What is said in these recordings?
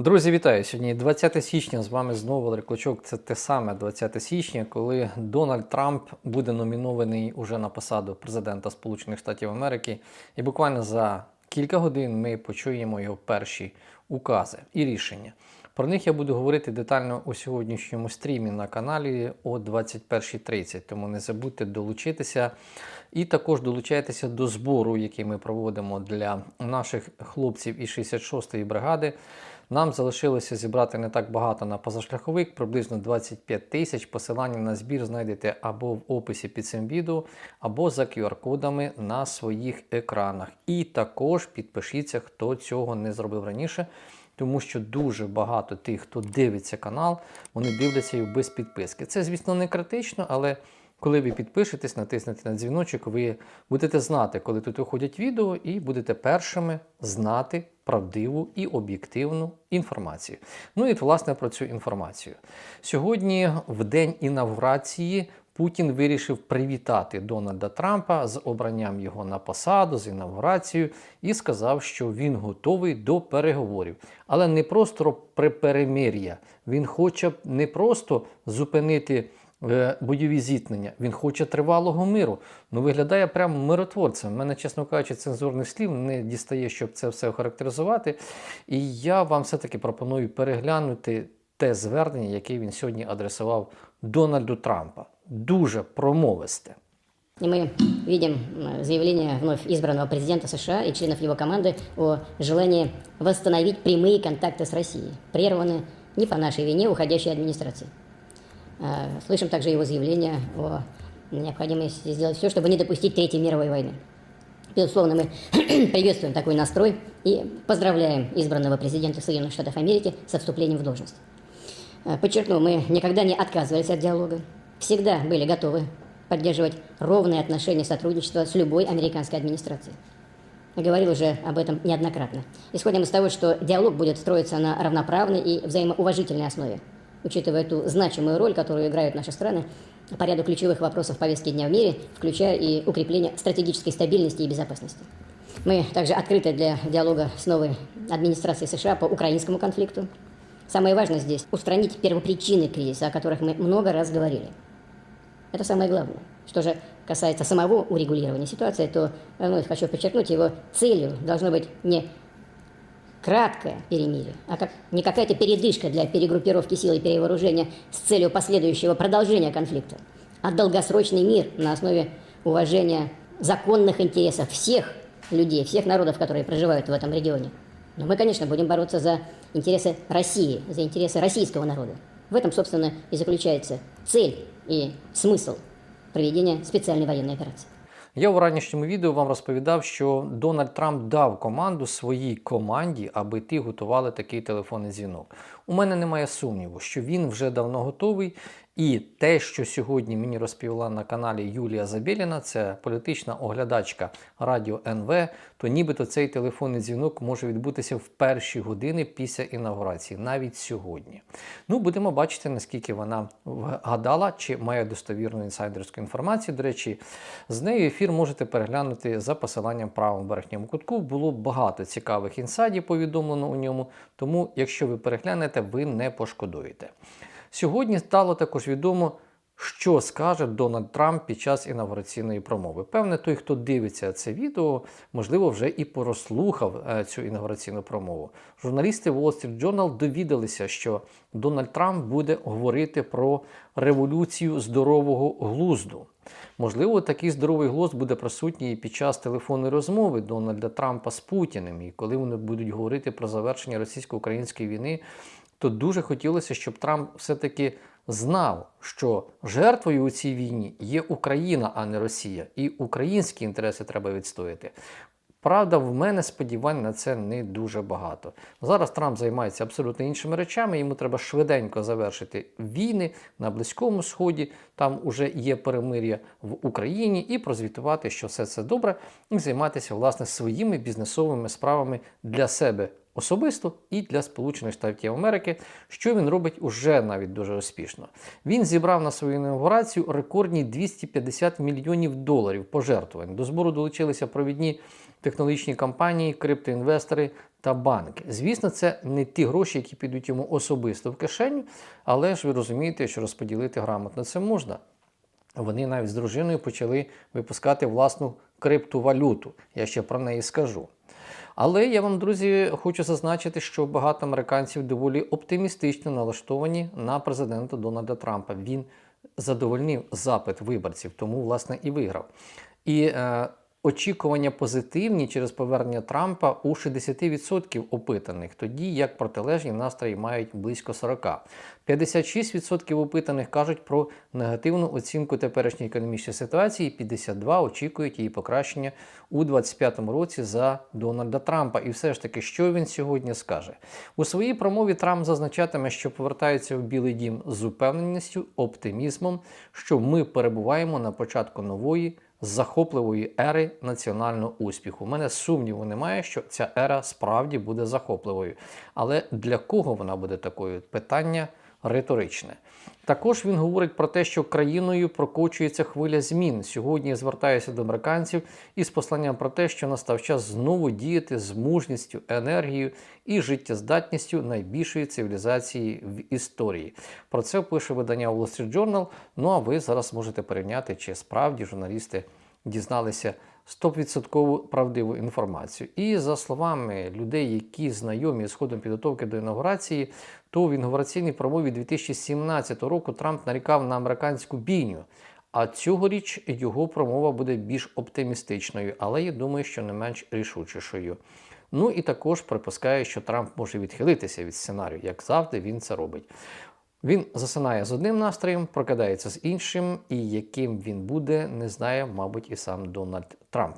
Друзі, вітаю! Сьогодні 20 січня. З вами знову Валерій Клочок. Це те саме 20 січня, коли Дональд Трамп буде номінований уже на посаду президента Сполучених Штатів Америки. І буквально за кілька годин ми почуємо його перші укази і рішення. Про них я буду говорити детально у сьогоднішньому стрімі на каналі о 21.30. Тому не забудьте долучитися і також долучайтеся до збору, який ми проводимо для наших хлопців із 66-ї бригади. Нам залишилося зібрати не так багато на позашляховик, приблизно 25 тисяч. Посилання на збір знайдете або в описі під цим відео, або за QR-кодами на своїх екранах. І також підпишіться, хто цього не зробив раніше, тому що дуже багато тих, хто дивиться канал, вони дивляться його без підписки. Це, звісно, не критично, але. Коли ви підпишетесь, натиснете на дзвіночок, ви будете знати, коли тут виходять відео, і будете першими знати правдиву і об'єктивну інформацію. Ну і власне про цю інформацію. Сьогодні, в день інавгурації, Путін вирішив привітати Дональда Трампа з обранням його на посаду, з інавгурацією, і сказав, що він готовий до переговорів. Але не просто при перемир'я. Він хоче не просто зупинити бойові зіткнення, він хоче тривалого миру. Ну, виглядає прямо миротворцем. У мене, чесно кажучи, цензурних слів не дістає, щоб це все охарактеризувати. І я вам все-таки пропоную переглянути те звернення, яке він сьогодні адресував Дональду Трампа. Дуже промовисте. И мы видим м, заявление вновь избранного президента США и членов его команды о желании восстановить прямые контакты с Россией, прерванные не по нашей вине уходящей администрации. А, Слышим также его заявление о необходимости сделать все, чтобы не допустить Третьей мировой войны. Безусловно, мы приветствуем такой настрой и поздравляем избранного президента Соединенных Штатов Америки со вступлением в должность. Э, Подчеркну, мы никогда не отказывались от диалога, всегда были готовы поддерживать ровные отношения сотрудничества с любой американской администрацией. Говорил уже об этом неоднократно. Исходим из того, что диалог будет строиться на равноправной и взаимоуважительной основе, учитывая ту значимую роль, которую играют наши страны по ряду ключевых вопросов повестки дня в мире, включая и укрепление стратегической стабильности и безопасности. Мы также открыты для диалога с новой администрацией США по украинскому конфликту. Самое важное здесь – устранить первопричины кризиса, о которых мы много раз говорили. Это самое главное. Что же касается самого урегулирования ситуации, то вновь хочу подчеркнуть, его целью должно быть не краткое перемирие, а как, не какая-то передышка для перегруппировки сил и перевооружения с целью последующего продолжения конфликта, а долгосрочный мир на основе уважения законных интересов всех людей, всех народов, которые проживают в этом регионе. Но мы, конечно, будем бороться за интересы России, за интересы российского народа. В этом, собственно, и заключается цель и смысл проведения специальной военной операции. Я у ранішньому відео вам розповідав, що Дональд Трамп дав команду своїй команді, аби ті готували такий телефонний дзвінок. У мене немає сумніву, що він вже давно готовий. І те, що сьогодні мені розповіла на каналі Юлія Забєліна, це політична оглядачка Радіо НВ, то нібито цей телефонний дзвінок може відбутися в перші години після інаугурації, навіть сьогодні. Ну, будемо бачити, наскільки вона вгадала, чи має достовірну інсайдерську інформацію. До речі, з нею ефір можете переглянути за посиланням правому верхньому кутку. Було багато цікавих інсайдів повідомлено у ньому, тому якщо ви переглянете, ви не пошкодуєте. Сьогодні стало також відомо, що скаже Дональд Трамп під час інавгураційної промови. Певне, той, хто дивиться це відео, можливо, вже і порослухав е, цю інавгураційну промову. Журналісти Wall Street Journal довідалися, що Дональд Трамп буде говорити про революцію здорового глузду. Можливо, такий здоровий глузд буде присутній і під час телефонної розмови Дональда Трампа з Путіним. І коли вони будуть говорити про завершення російсько-української війни, то дуже хотілося, щоб Трамп все-таки знав, що жертвою у цій війні є Україна, а не Росія, і українські інтереси треба відстояти. Правда, в мене сподівань на це не дуже багато. Зараз Трамп займається абсолютно іншими речами. Йому треба швиденько завершити війни на Близькому Сході. Там уже є перемир'я в Україні, і прозвітувати, що все це добре, і займатися власне своїми бізнесовими справами для себе особисто і для Сполучених Штатів Америки, що він робить уже навіть дуже успішно. Він зібрав на свою інаугурацію рекордні 250 мільйонів доларів пожертвувань. До збору долучилися провідні технологічні компанії, криптоінвестори та банки. Звісно, це не ті гроші, які підуть йому особисто в кишеню, але ж ви розумієте, що розподілити грамотно це можна. Вони навіть з дружиною почали випускати власну криптовалюту. Я ще про неї скажу. Але я вам, друзі, хочу зазначити, що багато американців доволі оптимістично налаштовані на президента Дональда Трампа. Він задовольнив запит виборців, тому власне і виграв. І е, очікування позитивні через повернення Трампа у 60% опитаних, тоді як протилежні настрої мають близько 40%. 56% опитаних кажуть про негативну оцінку теперішньої економічної ситуації, 52% очікують її покращення у 2025 році за Дональда Трампа. І все ж таки, що він сьогодні скаже? У своїй промові Трамп зазначатиме, що повертається в Білий Дім з упевненістю, оптимізмом, що ми перебуваємо на початку нової захопливої ери національного успіху. У мене сумніву немає, що ця ера справді буде захопливою. Але для кого вона буде такою? Питання риторичне. Також він говорить про те, що країною прокочується хвиля змін. Сьогодні звертаюся до американців із посланням про те, що настав час знову діяти з мужністю, енергією і життєздатністю найбільшої цивілізації в історії. Про це пише видання Wall Street Journal. Ну а ви зараз можете порівняти, чи справді журналісти дізналися 100% правдиву інформацію. І за словами людей, які знайомі з ходом підготовки до інаугурації, то в інаугураційній промові 2017 року Трамп нарікав на американську бійню. А цьогоріч його промова буде більш оптимістичною, але я думаю, що не менш рішучішою. Ну і також припускаю, що Трамп може відхилитися від сценарію, як завжди він це робить. Він засинає з одним настроєм, прокидається з іншим, і яким він буде, не знає, мабуть, і сам Дональд Трамп.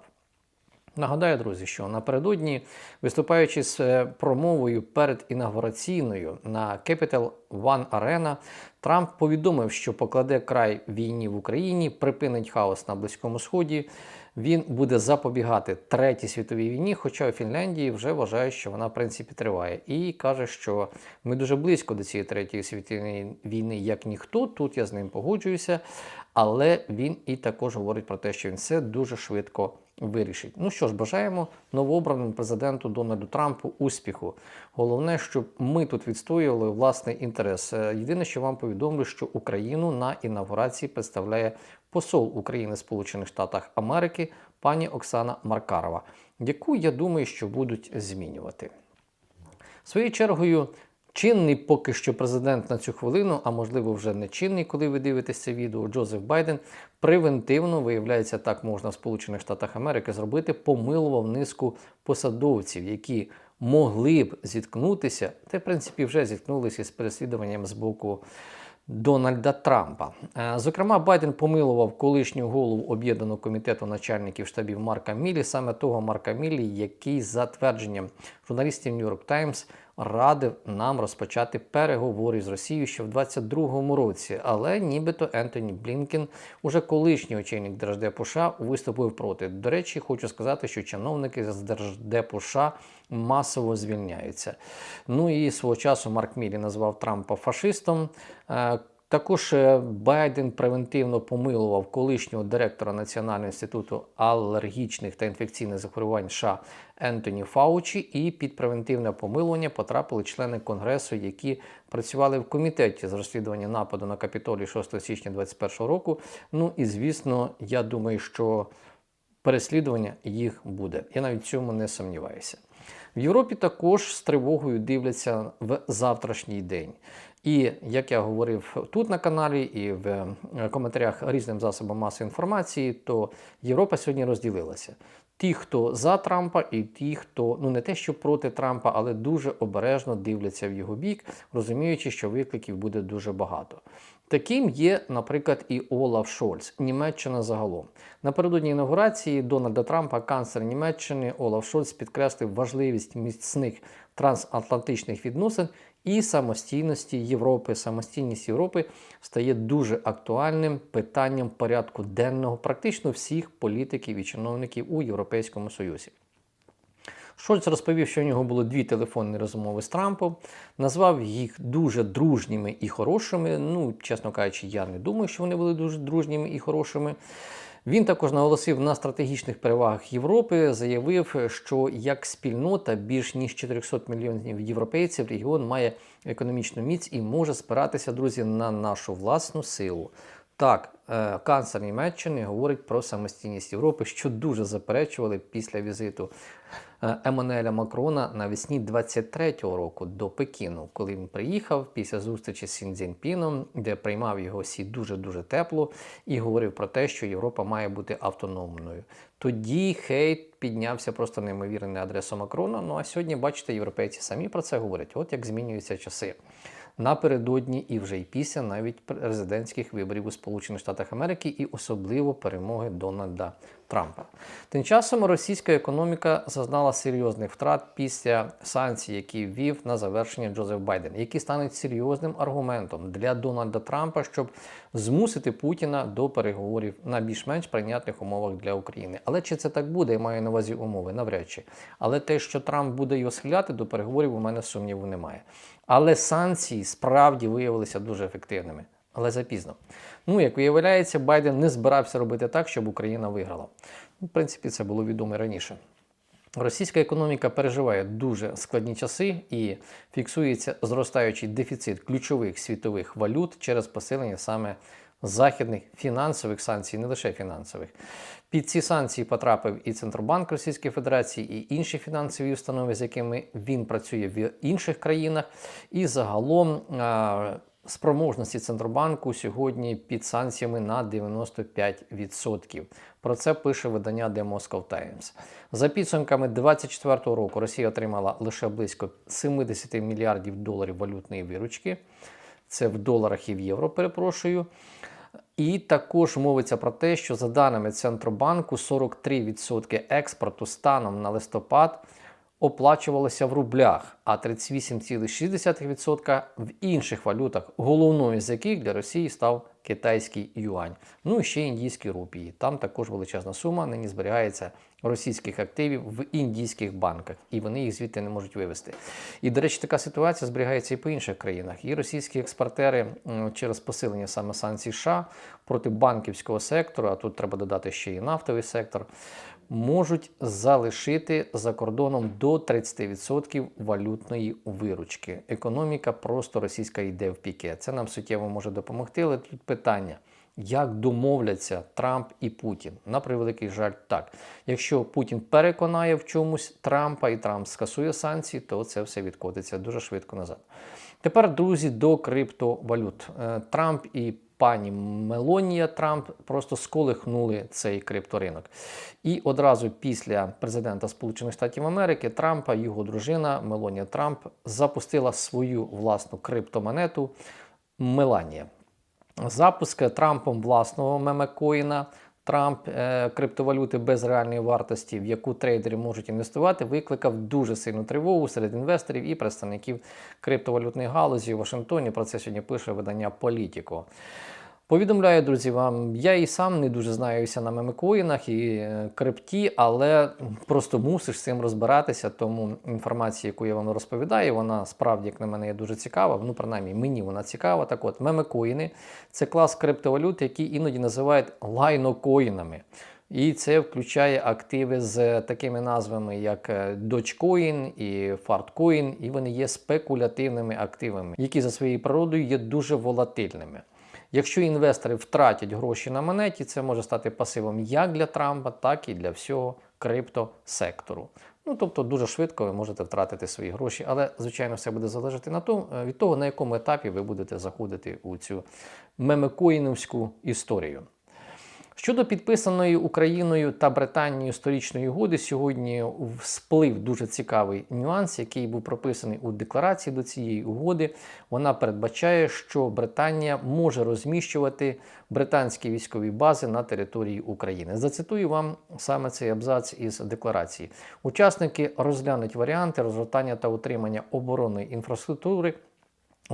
Нагадаю, друзі, що напередодні, виступаючи з е, промовою перед інаугураційною на Capital One Arena, Трамп повідомив, що покладе край війні в Україні, припинить хаос на Близькому Сході. Він буде запобігати третій світовій війні, хоча у Фінляндії вже вважають, що вона в принципі триває, і каже, що ми дуже близько до цієї третьої світової війни, як ніхто. Тут я з ним погоджуюся, але він і також говорить про те, що він все дуже швидко вирішить. Ну що ж, бажаємо новообраному президенту Дональду Трампу успіху. Головне, щоб ми тут відстоювали власний інтерес. Е, Єдине, що вам повідомлю, що Україну на інавгурації представляє посол України Сполучених Штатах Америки пані Оксана Маркарова, яку я думаю, що будуть змінювати. Своєю чергою, чинний поки що президент на цю хвилину, а можливо вже не чинний, коли ви дивитесь це відео, Джозеф Байден превентивно, виявляється, так можна в Сполучених Штатах Америки зробити, помилував низку посадовців, які могли б зіткнутися, та в принципі вже зіткнулися з переслідуванням з боку. Дональда Трампа. Е, Зокрема, Байден помилував колишнього голову об'єднаного комітету начальників штабів Марка Мілі, саме того Марка Мілі, який за твердженням журналістів York Times радив нам розпочати переговори з Росією ще в 2022 році. Але нібито Ентоні Блінкен, уже колишній очільник Держдепу США, виступив проти. До речі, хочу сказати, що чиновники з Держдепу США масово звільняються. Ну і свого часу Марк Мілі назвав Трампа фашистом. Е, також е, Байден превентивно помилував колишнього директора Національного інституту алергічних та інфекційних захворювань США Ентоні Фаучі, і під превентивне помилування потрапили члени конгресу, які працювали в комітеті з розслідування нападу на Капітолій 6 січня 2021 року. Ну і звісно, я думаю, що переслідування їх буде. Я навіть в цьому не сумніваюся. В Європі також з тривогою дивляться в завтрашній день. І як я говорив тут на каналі і в е, коментарях різним засобам масової інформації, то Європа сьогодні розділилася. Ті, хто за Трампа, і ті, хто ну не те, що проти Трампа, але дуже обережно дивляться в його бік, розуміючи, що викликів буде дуже багато. Таким є, наприклад, і Олаф Шольц, Німеччина загалом. Напередодні інаугурації Дональда Трампа, канцлер Німеччини Олаф Шольц підкреслив важливість міцних трансатлантичних відносин і самостійності Європи. Самостійність Європи стає дуже актуальним питанням порядку денного практично всіх політиків і чиновників у Європейському Союзі. Шольц розповів, що у нього було дві телефонні розмови з Трампом, назвав їх дуже дружніми і хорошими. Ну, чесно кажучи, я не думаю, що вони були дуже дружніми і хорошими. Він також наголосив на стратегічних перевагах Європи, заявив, що як спільнота більш ніж 400 мільйонів європейців регіон має економічну міць і може спиратися, друзі, на нашу власну силу. Так, е, канцлер Німеччини говорить про самостійність Європи, що дуже заперечували після візиту Еммануеля Макрона навесні 23-го року до Пекіну, коли він приїхав після зустрічі з Сіндзінпіном, де приймав його всі дуже дуже тепло і говорив про те, що Європа має бути автономною. Тоді хейт піднявся просто неймовірний на адресу Макрона. Ну а сьогодні, бачите, європейці самі про це говорять. От як змінюються часи напередодні і вже й після навіть президентських виборів у Сполучених Штатах Америки і особливо перемоги Дональда Трампа. Тим часом російська економіка зазнала серйозних втрат після санкцій, які ввів на завершення Джозеф Байден, які стануть серйозним аргументом для Дональда Трампа, щоб змусити Путіна до переговорів на більш-менш прийнятних умовах для України. Але чи це так буде? Я маю на увазі умови, навряд чи. Але те, що Трамп буде його схиляти до переговорів, у мене сумніву немає. Але санкції справді виявилися дуже ефективними. Але запізно. Ну, як виявляється, Байден не збирався робити так, щоб Україна виграла. Ну, В принципі, це було відомо раніше. Російська економіка переживає дуже складні часи і фіксується зростаючий дефіцит ключових світових валют через посилення саме західних фінансових санкцій, не лише фінансових. Під ці санкції потрапив і Центробанк Російської Федерації, і інші фінансові установи, з якими він працює в інших країнах. І загалом спроможності Центробанку сьогодні під санкціями на 95%. Про це пише видання The Moscow Times. За підсумками 2024 року Росія отримала лише близько 70 мільярдів доларів валютної виручки. Це в доларах і в євро, перепрошую. І також мовиться про те, що за даними Центробанку, 43% експорту станом на листопад оплачувалося в рублях, а 38,6% в інших валютах, головною з яких для Росії став китайський юань. Ну і ще індійські рупії. Там також величезна сума нині зберігається російських активів в індійських банках, і вони їх звідти не можуть вивести. І, до речі, така ситуація зберігається і по інших країнах. І російські експортери через посилення саме санкцій США проти банківського сектору, а тут треба додати ще і нафтовий сектор, можуть залишити за кордоном до 30% валютної виручки. Економіка просто російська йде в піке. Це нам суттєво може допомогти, але тут питання. Як домовляться Трамп і Путін? На превеликий жаль, так. Якщо Путін переконає в чомусь Трампа і Трамп скасує санкції, то це все відкотиться дуже швидко назад. Тепер, друзі, до криптовалют. Е, Трамп і пані Мелонія Трамп просто сколихнули цей крипторинок. І одразу після президента Сполучених Штатів Америки Трампа його дружина Мелонія Трамп запустила свою власну криптомонету Меланія. Запуск Трампом власного мемекоїна Трамп е, криптовалюти без реальної вартості, в яку трейдери можуть інвестувати, викликав дуже сильну тривогу серед інвесторів і представників криптовалютної галузі у Вашингтоні. Про це сьогодні пише видання Політіко. Повідомляю, друзі, вам, я і сам не дуже знаюся на мемекоїнах і е, крипті, але просто мусиш з цим розбиратися. Тому інформація, яку я вам розповідаю, вона справді, як на мене, є дуже цікава. Ну, принаймні, мені вона цікава. Так от, мемекоїни це клас криптовалют, які іноді називають лайнокоїнами. І це включає активи з такими назвами, як е, Dogecoin і Fartcoin, і вони є спекулятивними активами, які за своєю природою є дуже волатильними. Якщо інвестори втратять гроші на монеті, це може стати пасивом як для Трампа, так і для всього криптосектору. Ну тобто дуже швидко ви можете втратити свої гроші, але звичайно все буде залежати на тому, від того, на якому етапі ви будете заходити у цю мемекоїновську історію. Щодо підписаної Україною та Британією історичної угоди, сьогодні всплив дуже цікавий нюанс, який був прописаний у декларації до цієї угоди. Вона передбачає, що Британія може розміщувати британські військові бази на території України. Зацитую вам саме цей абзац із декларації. Учасники розглянуть варіанти розгортання та утримання оборонної інфраструктури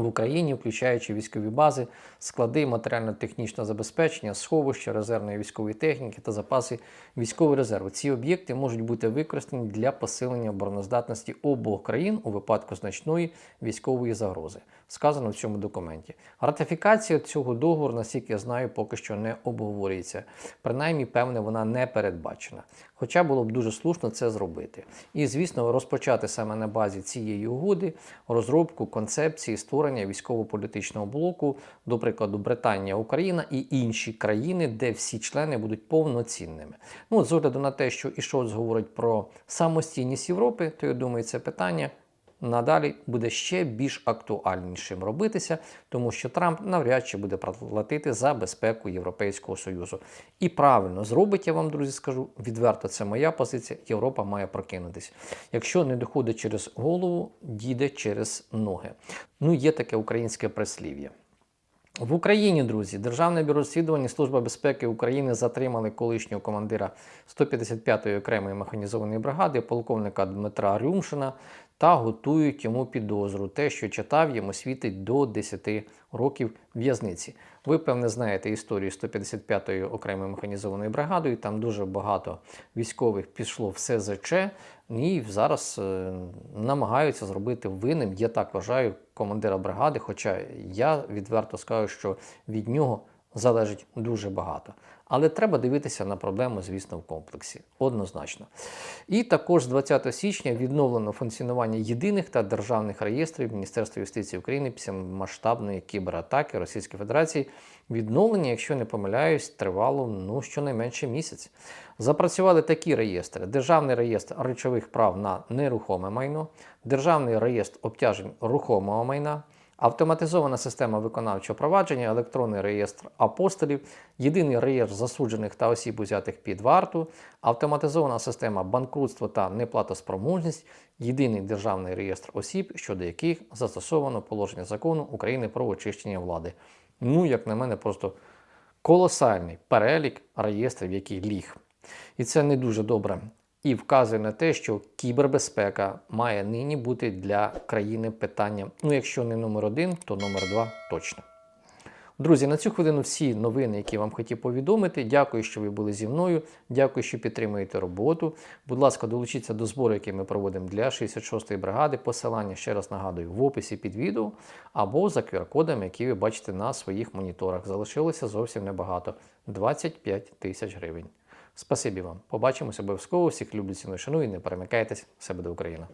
в Україні, включаючи військові бази, склади матеріально-технічного забезпечення, сховища резервної військової техніки та запаси військової резерви. Ці об'єкти можуть бути використані для посилення обороноздатності обох країн у випадку значної військової загрози. Сказано в цьому документі. Ратифікація цього договору, наскільки я знаю, поки що не обговорюється. Принаймні, певне, вона не передбачена. Хоча було б дуже слушно це зробити. І, звісно, розпочати саме на базі цієї угоди розробку концепції створення військово-політичного блоку, до прикладу, Британія, Україна і інші країни, де всі члени будуть повноцінними. Ну, з огляду на те, що і Шольц говорить про самостійність Європи, то я думаю, це питання надалі буде ще більш актуальнішим робитися, тому що Трамп навряд чи буде платити за безпеку Європейського Союзу. І правильно зробить, я вам, друзі, скажу, відверто, це моя позиція. Європа має прокинутися. Якщо не доходить через голову, дійде через ноги. Ну, є таке українське прислів'я. В Україні, друзі, Державне бюро розслідувань Служба безпеки України затримали колишнього командира 155-ї окремої механізованої бригади, полковника Дмитра Рюмшина, та готують йому підозру. Те, що читав, йому світить до 10 років в'язниці. Ви, певне, знаєте історію 155-ї окремої механізованої бригади. Там дуже багато військових пішло в СЗЧ, і зараз е, намагаються зробити винним. Я так вважаю командира бригади. Хоча я відверто скажу, що від нього залежить дуже багато. Але треба дивитися на проблему, звісно, в комплексі. Однозначно. І також з 20 січня відновлено функціонування єдиних та державних реєстрів Міністерства юстиції України після масштабної кібератаки Російської Федерації. Відновлення, якщо не помиляюсь, тривало ну, щонайменше місяць. Запрацювали такі реєстри: Державний реєстр речових прав на нерухоме майно, Державний реєстр обтяжень рухомого майна. Автоматизована система виконавчого провадження, електронний реєстр апостолів, єдиний реєстр засуджених та осіб, узятих під варту, автоматизована система банкрутства та неплатоспроможність, єдиний державний реєстр осіб, щодо яких застосовано положення закону України про очищення влади. Ну, як на мене, просто колосальний перелік реєстрів, який ліг. І це не дуже добре. І вказує на те, що кібербезпека має нині бути для країни питанням, ну якщо не номер один, то номер два точно. Друзі, на цю хвилину всі новини, які вам хотів повідомити. Дякую, що ви були зі мною. Дякую, що підтримуєте роботу. Будь ласка, долучіться до збору, який ми проводимо для 66-ї бригади. Посилання ще раз нагадую в описі під відео або за QR-кодами, які ви бачите на своїх моніторах. Залишилося зовсім небагато 25 тисяч гривень. Спасибі вам. Побачимося обов'язково. Всіх люблю ціну, шану і не перемикайтесь. Все буде Україна.